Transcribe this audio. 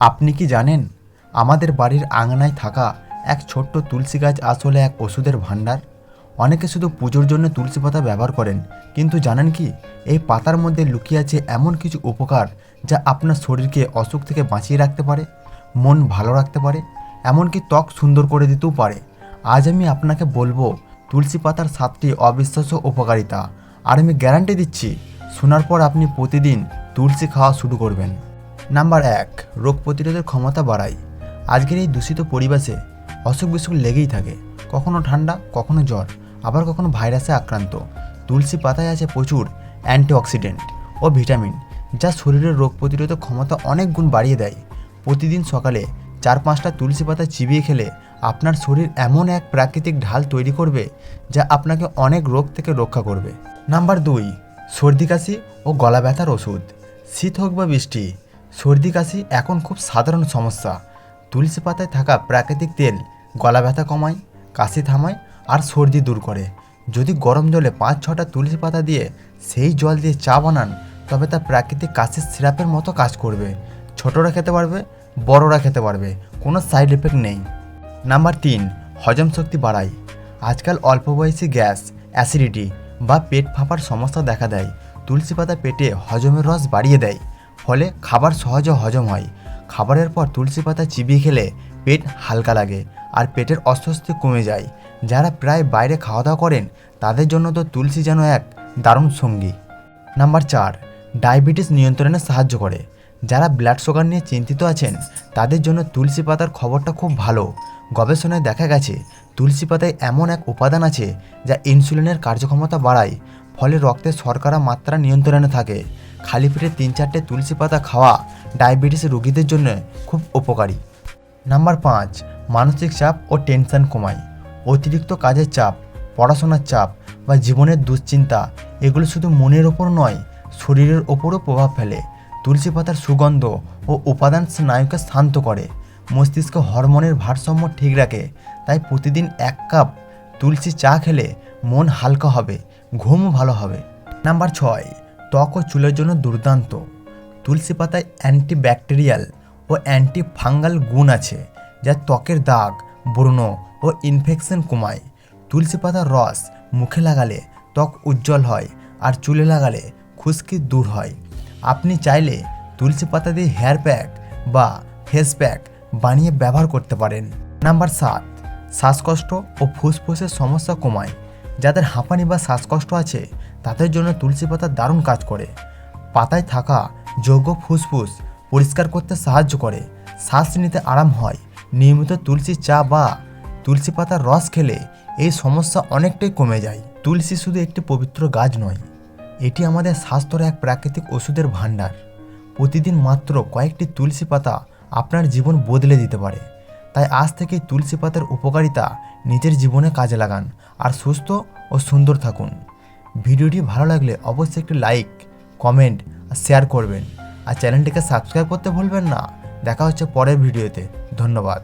আপনি কি জানেন, আমাদের বাড়ির আঙনায় থাকা এক ছোট্ট তুলসী গাছ আসলে এক ওষুধের ভাণ্ডার? অনেকে শুধু পুজোর জন্য তুলসী পাতা ব্যবহার করেন, কিন্তু জানেন কি, এই পাতার মধ্যে লুকিয়ে আছে এমন কিছু উপকার যা আপনার শরীরকে অসুখ থেকে বাঁচিয়ে রাখতে পারে, মন ভালো রাখতে পারে, এমনকি ত্বক সুন্দর করে দিতেও পারে। আজ আমি আপনাকে বলব, তুলসী পাতার সাতটি অবিশ্বাস্য উপকারিতা। আর আমি গ্যারান্টি দিচ্ছি, শোনার পর আপনি প্রতিদিন তুলসী খাওয়া শুরু করবেন। নাম্বার এক, রোগ প্রতিরোধের ক্ষমতা বাড়ায় আজকের এই দূষিত পরিবেশে অসুখ বিসুখ লেগেই থাকে। কখনো ঠান্ডা, কখনো জ্বর, আবার কখনো ভাইরাসে আক্রান্ত। তুলসী পাতায় আছে প্রচুর অ্যান্টিঅক্সিডেন্ট ও ভিটামিন, যা শরীরের রোগ প্রতিরোধক ক্ষমতা অনেক গুণ বাড়িয়ে দেয়। প্রতিদিন সকালে চার পাঁচটা তুলসী পাতা চিবিয়ে খেলে আপনার শরীর এমন এক প্রাকৃতিক ঢাল তৈরি করবে, যা আপনাকে অনেক রোগ থেকে রক্ষা করবে। নাম্বার দুই, সর্দি কাশি ও গলা ব্যথার ওষুধ। শীত হোক বা বৃষ্টি সর্দি কাশি এখন খুব সাধারণ সমস্যা। তুলসী পাতায় থাকা প্রাকৃতিক তেল গলা ব্যথা কমায়, কাশি থামায় আর সর্দি দূর করে। যদি গরম জলে পাঁচ ছটা তুলসী পাতা দিয়ে সেই জল দিয়ে চা বানান, তবে তা প্রাকৃতিক কাশির সিরাপের মতো কাজ করবে। ছোটরা খেতে পারবে, বড়রা খেতে পারবে, কোনো সাইড এফেক্ট নেই। নাম্বার তিন, হজম শক্তি বাড়ায়। আজকাল অল্প বয়সী গ্যাস, অ্যাসিডিটি বা পেট ফাঁপার সমস্যা দেখা দেয়। তুলসী পাতা পেটে হজমের রস বাড়িয়ে দেয়। ফলে খাবার সহজে হজম হয়। খাবারের পর তুলসী পাতা চিবিয়ে খেলে পেট হালকা লাগে আর পেটের অস্বস্তি কমে যায়। যারা প্রায় বাইরে খাওয়া দাওয়া করেন, তাদের জন্য তো তুলসী যেন এক দারুণ সঙ্গী। নাম্বার চার, ডায়াবেটিস নিয়ন্ত্রণে সাহায্য করে। যারা ব্লাড সুগার নিয়ে চিন্তিত আছেন, তাদের জন্য তুলসী পাতার খবরটা খুব ভালো। গবেষণায় দেখা গেছে, তুলসী পাতায় এমন এক উপাদান আছে যা ইনসুলিনের কার্যক্ষমতা বাড়ায়, ফলে রক্তে শর্করা মাত্রা নিয়ন্ত্রণে থাকে। খালি পেটে তিন চারটে তুলসী পাতা খাওয়া ডায়াবেটিস রোগীদের জন্য খুব উপকারী। নাম্বার পাঁচ, মানসিক চাপ ও টেনশন কমায়। অতিরিক্ত কাজের চাপ, পড়াশোনার চাপ বা জীবনের দুশ্চিন্তা, এগুলো শুধু মনের ওপর নয়, শরীরের ওপরও প্রভাব ফেলে। তুলসী পাতার সুগন্ধ ও উপাদান স্নায়ুকে শান্ত করে। মস্তিষ্ক হরমোনের ভারসাম্য ঠিক রাখে, তাই প্রতিদিন এক কাপ তুলসী চা খেলে মন হালকা হবে, ঘুমও ভালো হবে। নাম্বার ছয় ত্বক ও চুলের জন্য দুর্দান্ত। তুলসী পাতায় অ্যান্টিব্যাকটেরিয়াল ও অ্যান্টি ফাঙ্গাল গুণ আছে, যা ত্বকের দাগ, ব্রণ ও ইনফেকশন কমায়। তুলসী পাতার রস মুখে লাগালে ত্বক উজ্জ্বল হয় আর চুলে লাগালে খুশকি দূর হয়। আপনি চাইলে তুলসী পাতা দিয়ে হেয়ার প্যাক বা ফেস প্যাক বানিয়ে ব্যবহার করতে পারেন। নাম্বার সাত, শ্বাসকষ্ট ও ফুসফুসের সমস্যা কমায়। যাদের হাঁপানি বা শ্বাসকষ্ট আছে, তাদের জন্য তুলসী পাতা দারুণ কাজ করে। পাতায় থাকা যোগ্য ফুসফুস পরিষ্কার করতে সাহায্য করে। শ্বাস নিতে আরাম হয়। নিয়মিত তুলসী চা বা তুলসী পাতার রস খেলে এই সমস্যা অনেকটাই কমে যায়। তুলসী শুধু একটি পবিত্র গাছ নয়, এটি আমাদের স্বাস্থ্যের এক প্রাকৃতিক ওষুধের ভাণ্ডার। প্রতিদিন মাত্র কয়েকটি তুলসী পাতা আপনার জীবন বদলে দিতে পারে। তাই আজ থেকে তুলসী পাতার উপকারিতা নিজের জীবনে কাজে লাগান। আর সুস্থ ও সুন্দর থাকুন। ভিডিওটি ভালো লাগলে অবশ্যই একটি লাইক কমেন্ট আর শেয়ার করবেন। আর চ্যানেলটিকে সাবস্ক্রাইব করতে ভুলবেন না। দেখা হচ্ছে পরের ভিডিওতে। ধন্যবাদ।